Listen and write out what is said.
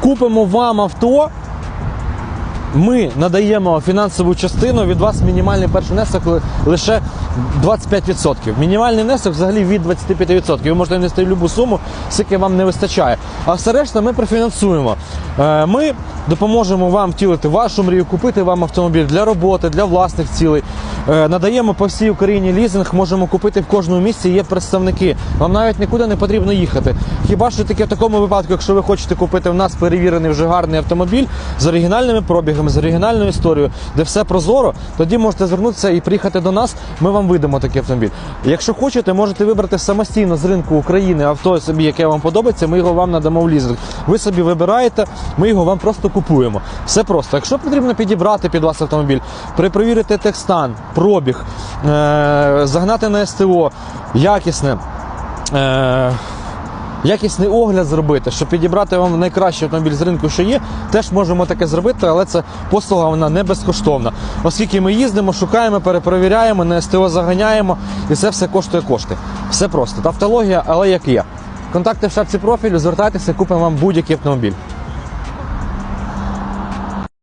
купимо вам авто. Ми надаємо фінансову частину від вас мінімальний перший внесок лише 25%. Мінімальний внесок взагалі від 25%. Ви можете внести будь-яку суму, скільки вам не вистачає. А все решта ми профінансуємо. Е, Ми допоможемо вам втілити вашу мрію, купити вам автомобіль для роботи, для власних цілей. Е, Надаємо по всій Україні лізинг, можемо купити в кожному місці. Є представники. Вам навіть нікуди не потрібно їхати. Хіба що таке в такому випадку, якщо ви хочете купити в нас перевірений вже гарний автомобіль з оригінальними пробігами, з оригінальною історією, де все прозоро, тоді можете звернутися і приїхати до нас. Ми вам видамо такий автомобіль. Якщо хочете, можете вибрати самостійно з ринку України авто собі, яке вам подобається. Ми його вам надамо в лізинг. Ви собі вибираєте, ми його вам просто купуємо. Все просто. Якщо потрібно підібрати під вас автомобіль, перепровірити техстан, пробіг, е- загнати на СТО, якісне. Е- Якісний огляд зробити, щоб підібрати вам найкращий автомобіль з ринку, що є, теж можемо таке зробити, але це послуга вона не безкоштовна. Оскільки ми їздимо, шукаємо, перепровіряємо, на СТО заганяємо, і це все коштує кошти. Все просто. Тавтологія, але як є. Контакти в шапці профілю, звертайтеся, купимо вам будь-який автомобіль.